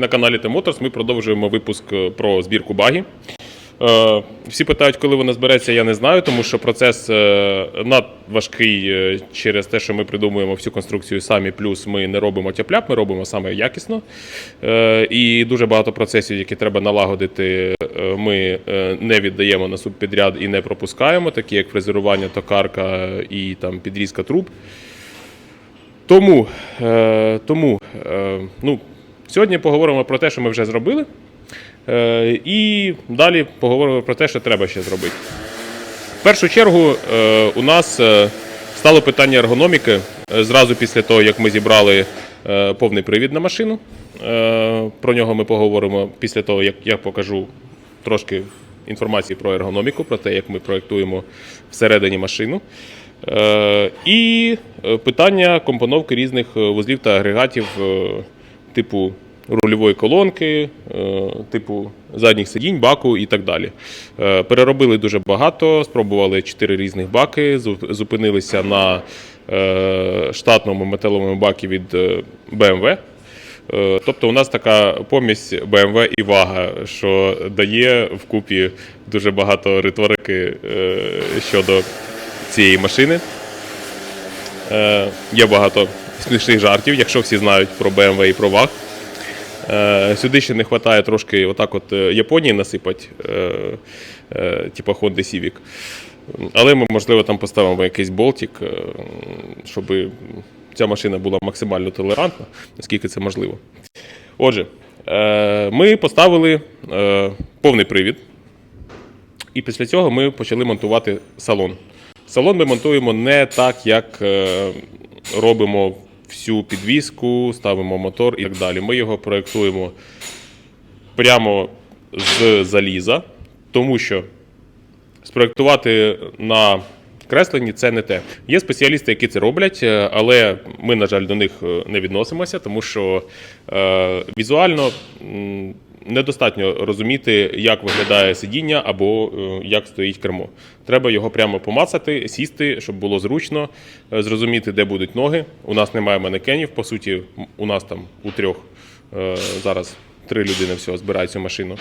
на каналі T-Motors. Ми продовжуємо випуск е, про збірку баги. Е, Всі питають, коли вона збереться, я не знаю, тому що процес е, надважкий через те, що ми придумуємо всю конструкцію самі, плюс ми не робимо тяп-ляп, ми робимо саме якісно. І дуже багато процесів, які треба налагодити, ми не віддаємо на субпідряд і не пропускаємо, такі як фрезерування, токарка і там підрізка труб. Тому, тому ну, сьогодні поговоримо про те, що ми вже зробили. Е, і далі поговоримо про те, що треба ще зробити. В першу чергу е, у нас е, стало питання ергономіки зразу після того, як ми зібрали повний привід на машину. Про нього ми поговоримо після того, як я покажу трошки інформації про ергономіку, про те, як ми проєктуємо всередині машину. І питання компоновки різних вузлів та агрегатів типу рульової колонки, е, типу задніх сидінь, баку і так далі. Е, Переробили дуже багато, спробували чотири різних баки, зупинилися на е, штатному металовому бакі від BMW. Тобто у нас така помість BMW і вага, що дає вкупі дуже багато риторики щодо цієї машини. Є багато смішних жартів, якщо всі знають про BMW і про ваг. Е, Сюди ще не вистачає трошки отак от е, Японії насипати, е, типу Honda Civic. Але ми, можливо, там поставимо якийсь болтик, щоб ця машина була максимально толерантна, наскільки це можливо. Отже, ми поставили повний привід, і після цього ми почали монтувати салон. Салон ми монтуємо не так, як робимо всю підвіску, ставимо мотор і так далі. Ми його проєктуємо прямо з заліза, тому що спроєктувати на кресленні це не те. Є спеціалісти, які це роблять, але ми, на жаль, до них е, не відносимося, тому що е, візуально недостатньо розуміти, як виглядає сидіння або е, як стоїть кермо. Треба його прямо помацати, сісти, щоб було зручно, е, зрозуміти, де будуть ноги. У нас немає манекенів. По суті, у нас там у трьох е, зараз три людини всього збирають цю машину.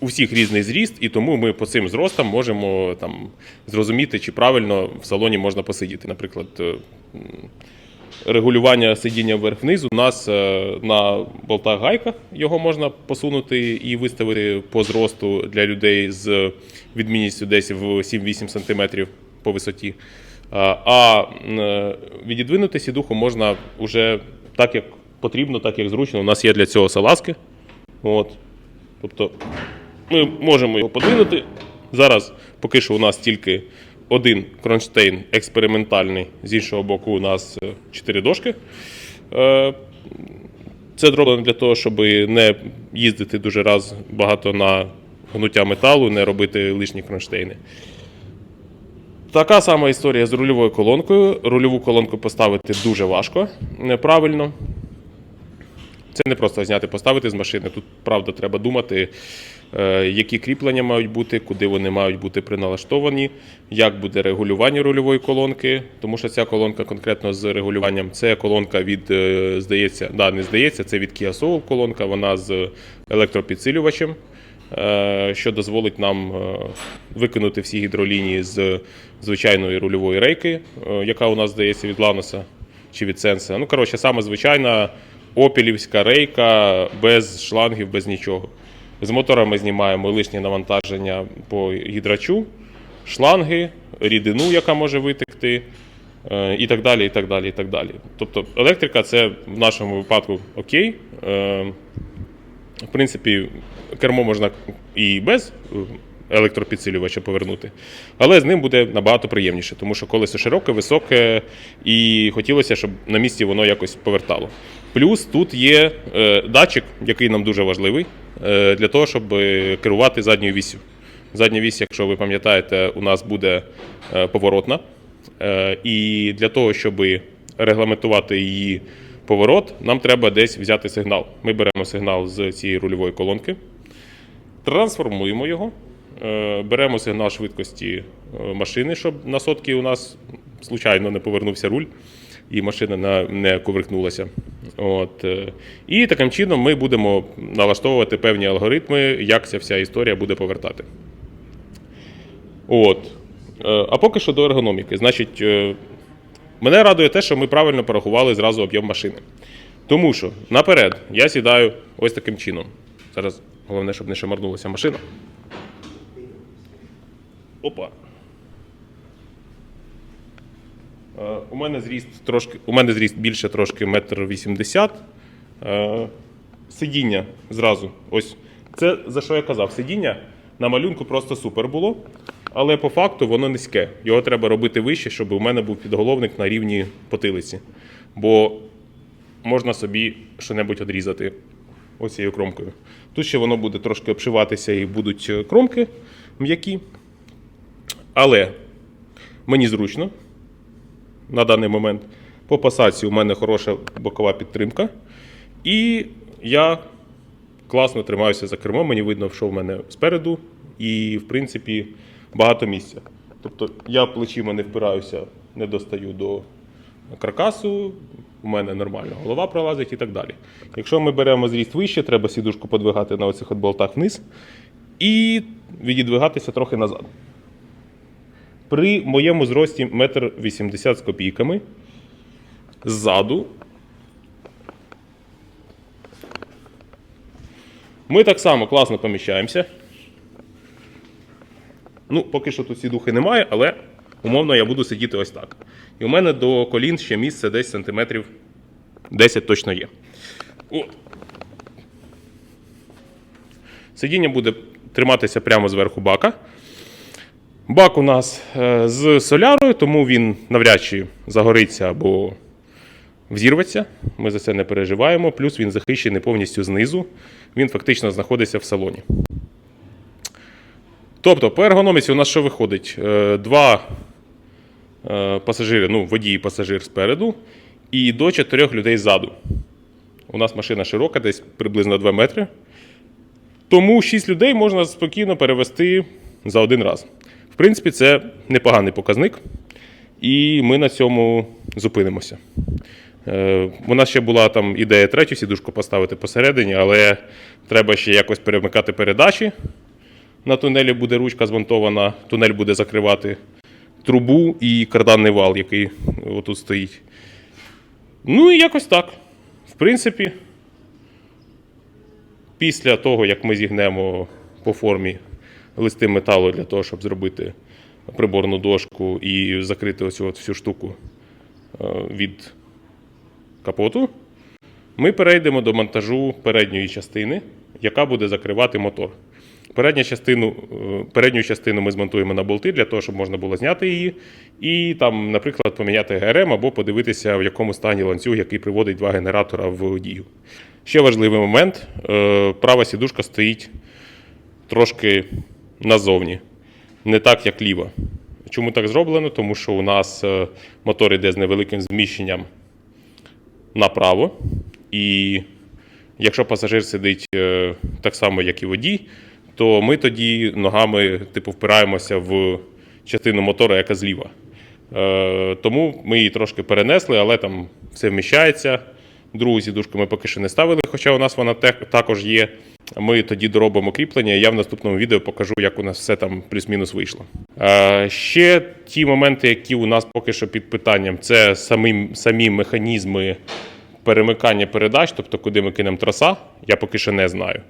У всіх різний зріст, і тому ми по цим зростам можемо там зрозуміти, чи правильно в салоні можна посидіти. Наприклад, регулювання сидіння вверх-вниз у нас е, на болтах гайках його можна посунути і виставити по зросту для людей з відмінністю десь в 7-8 см по висоті. А, А е, відідвинути сідуху можна вже так, як потрібно, так як зручно. У нас є для цього салазки. От. Тобто ми можемо його подвинути. Зараз поки що у нас тільки один кронштейн експериментальний, з іншого боку, у нас е, чотири дошки. Е, Це зроблено для того, щоб не їздити дуже раз багато на гнуття металу, не робити лишні кронштейни. Така сама історія з рульовою колонкою. Рульову колонку поставити дуже важко неправильно. Це не просто зняти, поставити з машини. Тут правда треба думати, які кріплення мають бути, куди вони мають бути приналаштовані, як буде регулювання рульової колонки. Тому що ця колонка конкретно з регулюванням це колонка від, е, здається, да, не здається, це від Kia Soul колонка, вона з електропідсилювачем, е, що дозволить нам е, викинути всі гідролінії з звичайної рульової рейки, е, яка у нас здається від Ланоса чи від Сенса. Ну, коротше, саме звичайна опілівська рейка без шлангів, без нічого. З мотора ми знімаємо лишнє навантаження по гідрачу, шланги, рідину, яка може витекти, е, і так далі. і так далі, і так далі. Тобто електрика це в нашому випадку окей. Е, В принципі, кермо можна і без е, електропідсилювача повернути, але з ним буде набагато приємніше, тому що колесо широке, високе, і хотілося, щоб на місці воно якось повертало. Плюс тут є датчик, який нам дуже важливий, для того, щоб е, керувати задньою вісю. Задня вісь, якщо ви пам'ятаєте, у нас буде е, поворотна. Е, І для того, щоб регламентувати її поворот, нам треба десь взяти сигнал. Ми беремо сигнал з цієї рульової колонки, трансформуємо його, е, беремо сигнал швидкості е, машини, щоб на сотки у нас случайно не повернувся руль. І машина не кувиркнулася. От. е, І таким чином ми будемо налаштовувати певні алгоритми, як ця вся історія буде повертати. От. Е, А поки що до ергономіки. Значить, е, мене радує те, що ми правильно порахували зразу об'єм машини. Тому що наперед я сідаю ось таким чином. Зараз головне, щоб не шамарнулася машина. Опа. Е, У мене зріст трошки, у мене зріст більше трошки метр вісімдесят. Е, Сидіння зразу. Ось це за що я казав. Сидіння на малюнку просто супер було, але по факту воно низьке. Його треба робити вище, щоб у мене був підголовник на рівні потилиці. Бо можна собі що-небудь відрізати оцією кромкою. Тут ще воно буде трошки обшиватися і будуть е, кромки м'які. Але мені зручно на даний момент. По посадці у мене хороша бокова підтримка. І я класно тримаюся за кермом. Мені видно, що в мене спереду, і, в принципі, багато місця. Тобто я плечима не впираюся, не достаю до каркасу, у мене нормально голова пролазить і так далі. Якщо ми беремо зріст вище, треба сідушку подвигати на оцих от болтах вниз і відідвигатися трохи назад. При моєму зрості 1,80 м з копійками ззаду ми так само класно поміщаємося. Ну, поки що тут сідухи немає, але умовно я буду сидіти ось так. І у мене до колін ще місце десь сантиметрів 10 точно є. От. Сидіння буде триматися прямо зверху бака. Бак у нас е, з солярою, тому він навряд чи загориться або взірветься. Ми за це не переживаємо. Плюс він захищений повністю знизу. Він фактично знаходиться в салоні. Тобто, по ергономіці у нас що виходить? Е, Два е, пасажири, ну, водій і пасажир спереду, і до чотирьох людей ззаду. У нас машина широка, десь приблизно 2 метри. Тому 6 людей можна спокійно перевести за один раз. В принципі, це непоганий показник, і ми на цьому зупинимося. Е, У нас ще була там ідея третю сідушку поставити посередині, але треба ще якось перемикати передачі. На тунелі буде ручка змонтована, тунель буде закривати трубу і карданний вал, який отут стоїть. Ну і якось так. В принципі, після того, як ми зігнемо по формі листи металу для того, щоб зробити приборну дошку і закрити от всю штуку е, від капоту, ми перейдемо до монтажу передньої частини, яка буде закривати мотор. Передню частину, е, передню частину ми змонтуємо на болти для того, щоб можна було зняти її, і там, наприклад, поміняти ГРМ або подивитися, в якому стані ланцюг, який приводить два генератора в дію. Ще важливий момент: е, права сідушка стоїть трошки назовні, не так, як ліва. Чому так зроблено? Тому що у нас е, мотор йде з невеликим зміщенням направо, і якщо пасажир сидить е, так само, як і водій, то ми тоді ногами типу, впираємося в частину мотора, яка зліва. Е, тому ми її трошки перенесли, але там все вміщається. Другу сідушку ми поки що не ставили, хоча у нас вона також є. Ми тоді доробимо кріплення, я в наступному відео покажу, як у нас все там плюс-мінус вийшло. Е, ще ті моменти, які у нас поки що під питанням, це самі, самі механізми перемикання передач, тобто куди ми кинемо троса, я поки що не знаю.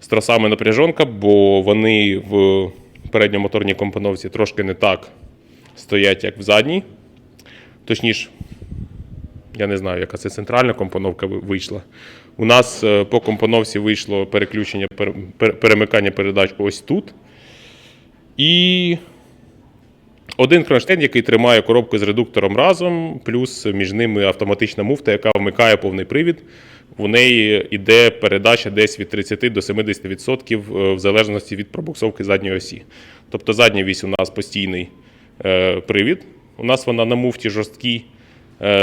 З тросами напряжонка, бо вони в передньомоторній компоновці трошки не так стоять, як в задній. Точніше, я не знаю, яка це центральна компоновка вийшла. У нас е, по компоновці вийшло переключення пер- пер- перемикання передач ось тут. І один кронштейн, який тримає коробку з редуктором разом, плюс між ними автоматична муфта, яка вмикає повний привід. У неї йде передача десь від 30 до 70% е, в залежності від пробуксовки задньої осі. Тобто задня вісь у нас постійний е, привід. У нас вона на муфті жорсткій,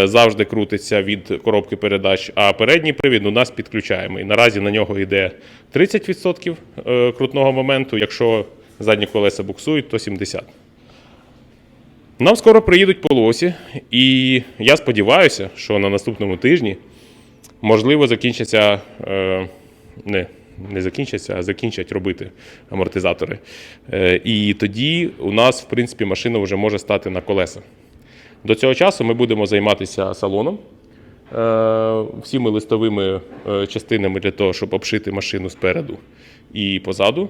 завжди крутиться від коробки передач, а передній привід у нас підключаємо. І наразі на нього йде 30% е, крутного моменту. Якщо задні колеса буксують, то 70%. Нам скоро приїдуть полосі, і я сподіваюся, що на наступному тижні можливо закінчаться. Е, не, не закінчаться, а закінчать робити амортизатори. Е, і тоді у нас, в принципі, машина вже може стати на колеса. До цього часу ми будемо займатися салоном, е, всіми листовими е, частинами для того, щоб обшити машину спереду і позаду.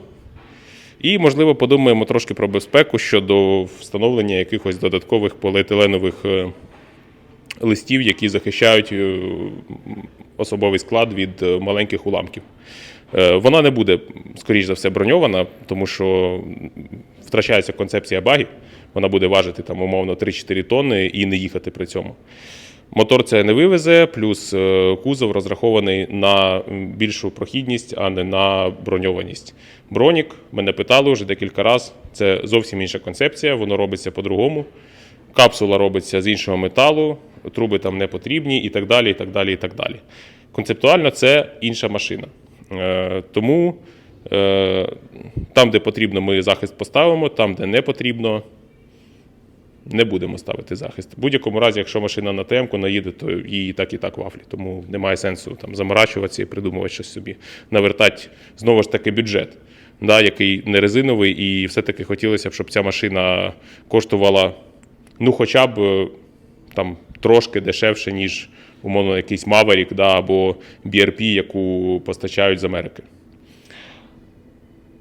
І, можливо, подумаємо трошки про безпеку щодо встановлення якихось додаткових поліетиленових е, листів, які захищають особовий склад від маленьких уламків. Вона не буде, скоріш за все, броньована, тому що втрачається концепція багів. Вона буде важити там умовно 3-4 тонни і не їхати при цьому. Мотор це не вивезе, плюс е, кузов розрахований на більшу прохідність, а не на броньованість. Бронік, мене питали вже декілька разів. Це зовсім інша концепція, воно робиться по-другому. Капсула робиться з іншого металу, труби там не потрібні і так далі. і так далі, і так далі. Концептуально це інша машина. Е, Тому е, там, де потрібно, ми захист поставимо, там, де не потрібно, не будемо ставити захист. В будь-якому разі, якщо машина на ТМ-ку наїде, то її так і так вафлі. Тому немає сенсу там заморачуватися і придумувати щось собі, навертати знову ж таки бюджет, да, який не резиновий, і все-таки хотілося б, щоб ця машина коштувала ну, хоча б е, там трошки дешевше, ніж умовно якийсь Maverick да, або BRP, яку постачають з Америки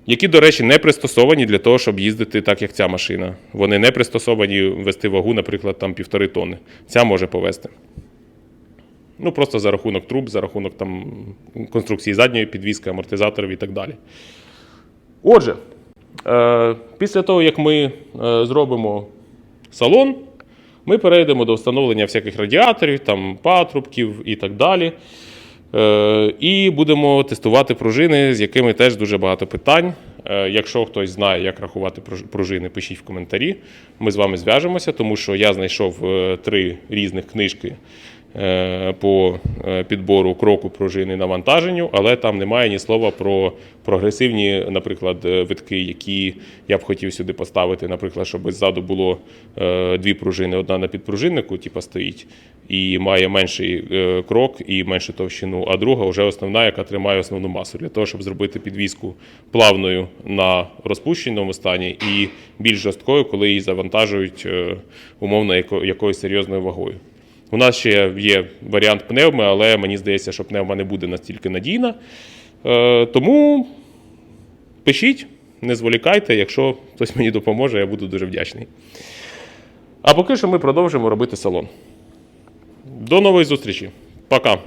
які, до речі, не пристосовані для того, щоб їздити так, як ця машина. Вони не пристосовані вести вагу, наприклад, там півтори тонни. Ця може повести. Ну, просто за рахунок труб, за рахунок там, конструкції задньої підвіски, амортизаторів і так далі. Отже, е, після того, як ми е, зробимо салон, ми перейдемо до встановлення всяких радіаторів, там, патрубків і так далі. Е, І будемо тестувати пружини, з якими теж дуже багато питань. Е, Якщо хтось знає, як рахувати пружини, пишіть в коментарі. Ми з вами зв'яжемося, тому що я знайшов е, три різних книжки по е, підбору кроку пружини навантаженню, але там немає ні слова про прогресивні, наприклад, е, витки, які я б хотів сюди поставити. Наприклад, щоб ззаду було е, дві пружини, одна на підпружиннику, типу, стоїть, і має менший е, крок і меншу товщину, а друга вже основна, яка тримає основну масу, для того, щоб зробити підвіску плавною на розпущеному стані і більш жорсткою, коли її завантажують е, умовно яко- якоюсь серйозною вагою. У нас ще є варіант пневми, але мені здається, що пневма не буде настільки надійна. Е, Тому пишіть, не зволікайте, якщо хтось мені допоможе, я буду дуже вдячний. А поки що ми продовжимо робити салон. До нової зустрічі. Пока.